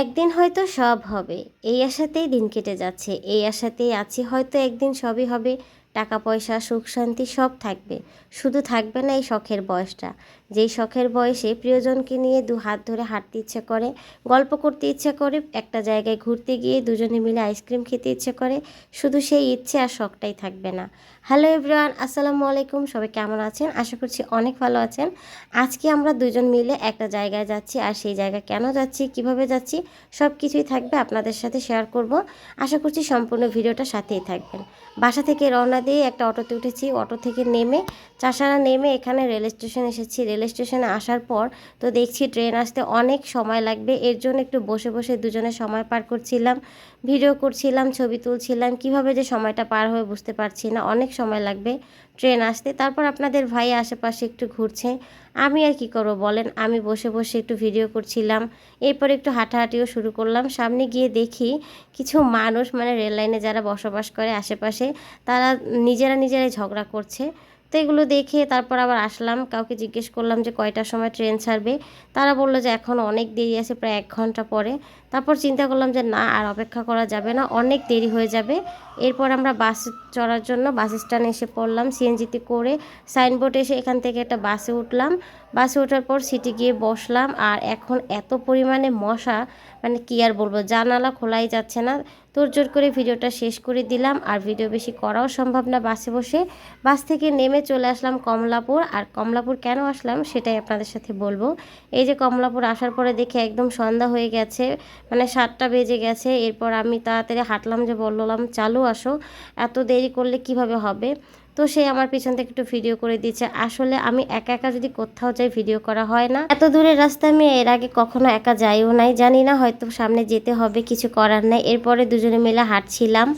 একদিন হয়তো সব হবে। এই আশাতেই দিন কেটে যাচ্ছে। এই আশাতেই আছি, হয়তো একদিন সবই হবে। টাকা পয়সা সুখ শান্তি সব থাকবে। শুধু থাকবে না এই শখের বয়সটা। যেই শখের বয়সে প্রিয়জনকে নিয়ে দু হাত ধরে হাঁটতে ইচ্ছে করে, গল্প করতে ইচ্ছে করে, একটা জায়গায় ঘুরতে গিয়ে দুজনে মিলে আইসক্রিম খেতে ইচ্ছে করে, শুধু সেই ইচ্ছে আর শখটাই থাকবে না। হ্যালো এভরিওয়ান, আসসালামু আলাইকুম, সবাই কেমন আছেন? আশা করছি অনেক ভালো আছেন। আজকে আমরা দুজন মিলে একটা জায়গায় যাচ্ছি আর সেই জায়গায় কেন যাচ্ছি, কীভাবে যাচ্ছি, সব কিছুই থাকবে আপনাদের সাথে শেয়ার করব। আশা করছি সম্পূর্ণ ভিডিওটা সাথেই থাকবেন। বাসা থেকে রওনা দিয়ে একটা অটোতে উঠেছি। অটো থেকে নেমে চাষারা নেমে এখানে রেল স্টেশন এসেছি। রেল স্টেশনে আসার পর তো দেখছি ট্রেন আসতে অনেক সময় লাগবে। এর জন্য একটু বসে বসে দুজনে সময় পার করছিলাম। ভিডিও করছিলাম, ছবি তুলছিলাম, কীভাবে যে সময়টা পার হয়ে বুঝতে পারছি না, অনেক সময় লাগবে ট্রেন আসতে। তারপর আপনাদের ভাই আশেপাশে একটু ঘুরছে, আমি আর কি করব বলেন? আমি বসে বসে একটু ভিডিও করছিলাম, এরপর একটু হাঁটাহাঁটিও শুরু করলাম। সামনে গিয়ে দেখি কিছু মানুষ মানে রেল লাইনে যারা বসবাস করে আশেপাশে, তারা নিজেরা নিজেরাই ঝগড়া করছে। তো এগুলো দেখে তারপর আবার আসলাম, কাউকে জিজ্ঞেস করলাম যে কয়টার সময় ট্রেন ছাড়বে? তারা বলল যে এখন অনেক দেরি আছে, প্রায় এক ঘণ্টা পরে। তারপর চিন্তা করলাম যে না, আর অপেক্ষা করা যাবে না, অনেক দেরি হয়ে যাবে। এরপর আমরা বাস চড়ার জন্য বাস স্ট্যান্ডে এসে পড়লাম, সিএনজিতে করে সাইনবোর্ড এসে এখান থেকে একটা বাসে উঠলাম। বাসে ওঠার পর সিটি গিয়ে বসলাম, আর এখন এত পরিমাণে মশা মানে কি আর বলব, জানালা খোলাই যাচ্ছে না। তোর জোর করে ভিডিওটা শেষ করে দিলাম, আর ভিডিও বেশি করাও সম্ভব না বাসে বসে। বাস থেকে নেমে চলে আসলাম কমলাপুর, আর কমলাপুর কেন আসলাম সেটাই আপনাদের সাথে বলব। এই যে কমলাপুর আসার পরে দেখে একদম সন্ধ্যা হয়ে গেছে মানে সাতটা বেজে গেছে, এরপর আমি তাড়াতাড়ি হাঁটলাম যে বললাম, চালু আসো, এত দেরি করলে কীভাবে হবে? তো সে আমার পিছন থেকে একটু ভিডিও করে দিচ্ছে আসলে আমি একা একা যদি কোথাও যাই ভিডিও করা হয় না। এত দূরের রাস্তা আমি এর আগে কখনো একা যাইও নাই, জানি না হয়তো সামনে যেতে হবে, কিছু করার নাই। এরপরে দুজনে মিলে হাঁটছিলাম।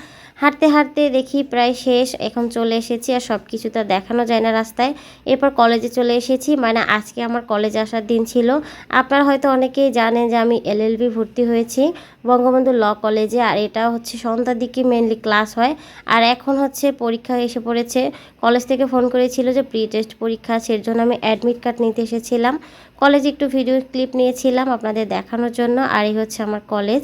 হাঁটতে হাঁটতে দেখি প্রায় শেষ। এখন চলে এসেছি আর সব কিছু তো দেখানো যায় না রাস্তায়। এরপর কলেজে চলে এসেছি। মানে আজকে আমার কলেজে আসার দিন ছিল। আপনারা হয়তো অনেকেই জানেন যে আমি এলএলবি ভর্তি হয়েছি বঙ্গবন্ধু ল কলেজে আর এটা হচ্ছে সন্ধ্যার দিকে মেনলি ক্লাস হয়। আর এখন হচ্ছে পরীক্ষা এসে পড়েছে। কলেজ থেকে ফোন করেছিল যে প্রি টেস্ট পরীক্ষা আছে। এর জন্য আমি অ্যাডমিট কার্ড নিতে এসেছিলাম। কলেজে একটু ভিডিও ক্লিপ নিয়েছিলাম আপনাদের দেখানোর জন্য, আর এই হচ্ছে আমার কলেজ।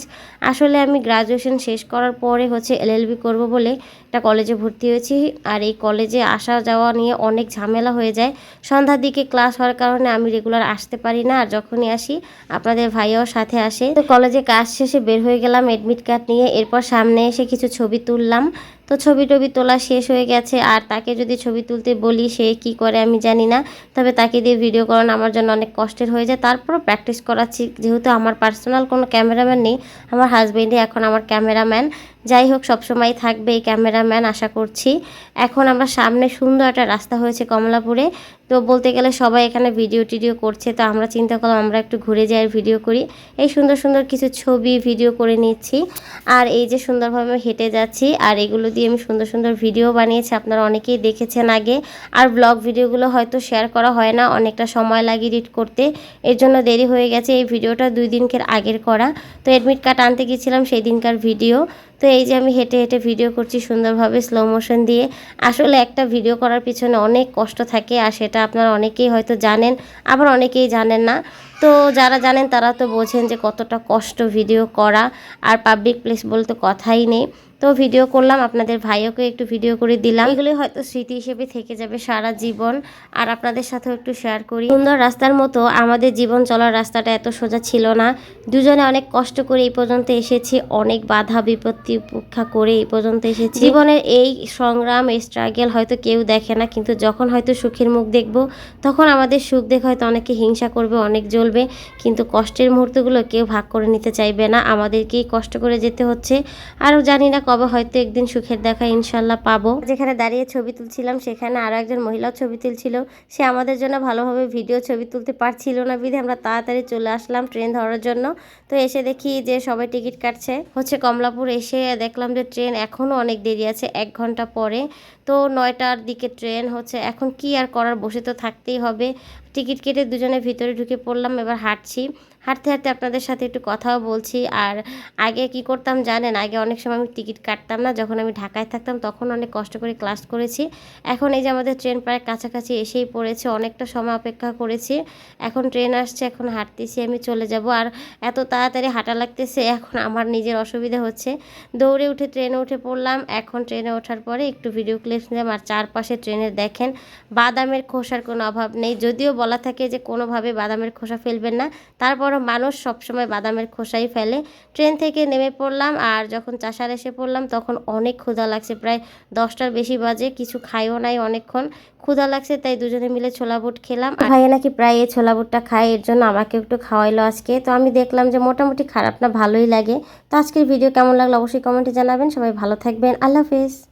আসলে আমি গ্রাজুয়েশন শেষ করার পরে হচ্ছে এলএলবি করব বলে একটা কলেজে ভর্তি হয়েছি আর এই কলেজে আসা যাওয়া নিয়ে অনেক ঝামেলা হয়ে যায়। সন্ধ্যার দিকে ক্লাস হওয়ার কারণে আমি রেগুলার আসতে পারি না, আর যখনই আসি আপনাদের ভাইয়াও সাথে আসে। তো কলেজে কাজ শেষে বের হয়ে গেলাম এডমিট কার্ড নিয়ে, এরপর সামনে এসে কিছু ছবি তুললাম। তো ছবি টবি তোলা শেষ হয়ে গেছে, আর তাকে যদি ছবি তুলতে বলি সে কি করে আমি জানি না। তবে তাকে দিয়ে ভিডিও করানো আমার জন্য অনেক কষ্টের হয়ে যায়। তারপরও প্র্যাকটিস করাচ্ছি, যেহেতু আমার পার্সোনাল কোনো ক্যামেরাম্যান নেই, আমার হাজবেন্ডই এখন আমার ক্যামেরাম্যান যাই হোক, সবসময় থাকবে এই ক্যামেরাম্যান আশা করছি। এখন আমরা সামনে সুন্দর একটা রাস্তা হয়েছে কমলাপুরে। তো বলতে গেলে সবাই এখানে ভিডিও টিডিও করছে, তো আমরা চিন্তা করলাম আমরা একটু ঘুরে যাই ভিডিও করি। এই সুন্দর সুন্দর কিছু ছবি ভিডিও করে নিচ্ছি। আর এই যে সুন্দরভাবে হেঁটে যাচ্ছি, আর এগুলো দিয়ে আমি সুন্দর সুন্দর ভিডিও বানিয়েছি, আপনারা অনেকেই দেখেছেন আগে। আর ব্লগ ভিডিওগুলো হয়তো শেয়ার করা হয় না, অনেকটা সময় লাগে এডিট করতে। এর জন্য দেরি হয়ে গেছে এই ভিডিওটা দুই দিনকের আগের করা। তো অ্যাডমিট কার্ড আনতে গিয়েছিলাম সেই দিনকার ভিডিও তো এই যে আমি হেঁটে হেঁটে ভিডিও করছি সুন্দরভাবে স্লো মোশন দিয়ে আসলে একটা ভিডিও করার পিছনে অনেক কষ্ট থাকে আর সেটা আপনারা অনেকেই হয়তো জানেন, আবার অনেকেই জানেন না। তো যারা জানেন তারা তো বোঝেন যে কতটা কষ্ট ভিডিও করা, আর পাবলিক প্লেস বলতে কথাই নেই। তো ভিডিও করলাম, আপনাদের ভাইওকে একটু ভিডিও করে দিলাম। এগুলি হয়তো স্মৃতি হিসেবে থেকে যাবে সারা জীবন। আর আপনাদের সাথেও একটু শেয়ার করি। সুন্দর রাস্তার মতো আমাদের জীবন চলার রাস্তাটা এত সোজা ছিল না। দুজনে অনেক কষ্ট করে এই পর্যন্ত এসেছি, অনেক বাধা বিপত্তি উপেক্ষা করে এই পর্যন্ত এসেছি। জীবনের এই সংগ্রাম, এই স্ট্রাগেল হয়তো কেউ দেখে না, কিন্তু যখন হয়তো সুখের মুখ দেখব, তখন আমাদের সুখ দেখে হয়তো অনেকে হিংসা করবে, অনেক জ্বলবে। কিন্তু কষ্টের মুহূর্তগুলো কেউ ভাগ করে নিতে চাইবে না। আমাদেরকেই কষ্ট করে যেতে হচ্ছে। আরও জানি না কবে হয়তো একদিন সুখের দেখা ইনশাল্লাহ পাবো। যেখানে দাঁড়িয়ে ছবি তুলছিলাম, সেখানে আরও একজন মহিলাও ছবি তুলছিল। সে আমাদের জন্য ভালোভাবে ভিডিও ছবি তুলতে পারছিল না বিধে আমরা তাড়াতাড়ি চলে আসলাম ট্রেন ধরার জন্য। তো এসে দেখি যে সবাই টিকিট কাটছে। হচ্ছে কমলাপুর এসে দেখলাম যে ট্রেন এখনও অনেক দেরি আছে, এক ঘণ্টা পরে। তো নয়টার দিকে ট্রেন হচ্ছে, এখন কি আর করার? বসে তো থাকতেই হবে। টিকিট কেটে দুজনে ভিতরে ঢুকে পড়লাম, এবার হাঁটছি। হাঁটতে হাঁটতে আপনাদের সাথে একটু কথাও বলছি। আর আগে কি করতাম জানেন, আগে অনেক সময় আমি টিকিট কাটতাম না। যখন আমি ঢাকায় থাকতাম তখন অনেক কষ্ট করে ক্লাস করেছি। এখন এই যে আমাদের ট্রেন প্রায় কাছাকাছি এসেই পড়েছে। অনেকটা সময় অপেক্ষা করেছি। এখন ট্রেন আসছে, এখন হাঁটতেছি, আমি চলে যাব। আর এত তাড়াতাড়ি হাঁটা লাগতেছে, এখন আমার নিজের অসুবিধা হচ্ছে। দৌড়ে উঠে ট্রেনে উঠে পড়লাম। এখন ট্রেনে ওঠার পরে একটু ভিডিও ক্লিপস নিলাম। আর চারপাশে ট্রেনের দেখেন, বাদামের খোসার কোনো অভাব নেই। যদিও বলা থাকে যে কোনোভাবে বাদামের খোসা ফেলবেন না। তারপরও মানুষ সবসময় বাদামের খোসাই ফেলে। ট্রেন থেকে নেমে পড়লাম আর যখন চাষার এসে পড়লাম তখন অনেক ক্ষুধা লাগছে। প্রায় দশটার বেশি বাজে, কিছু খাইও নাই অনেকক্ষণ। ক্ষুধা লাগছে, তাই দুজনে মিলে ছোলা বুট খেলাম। ভাইয়া নাকি প্রায় এই ছোলা বুটটা খায়, এর জন্য আমাকে একটু খাওয়াইলো আজকে। তো আমি দেখলাম যে মোটামুটি খারাপ না, ভালোই লাগে। তো আজকের ভিডিও কেমন লাগল অবশ্যই কমেন্টে জানাবেন। সবাই ভালো থাকবেন। আল্লাহ হাফিজ।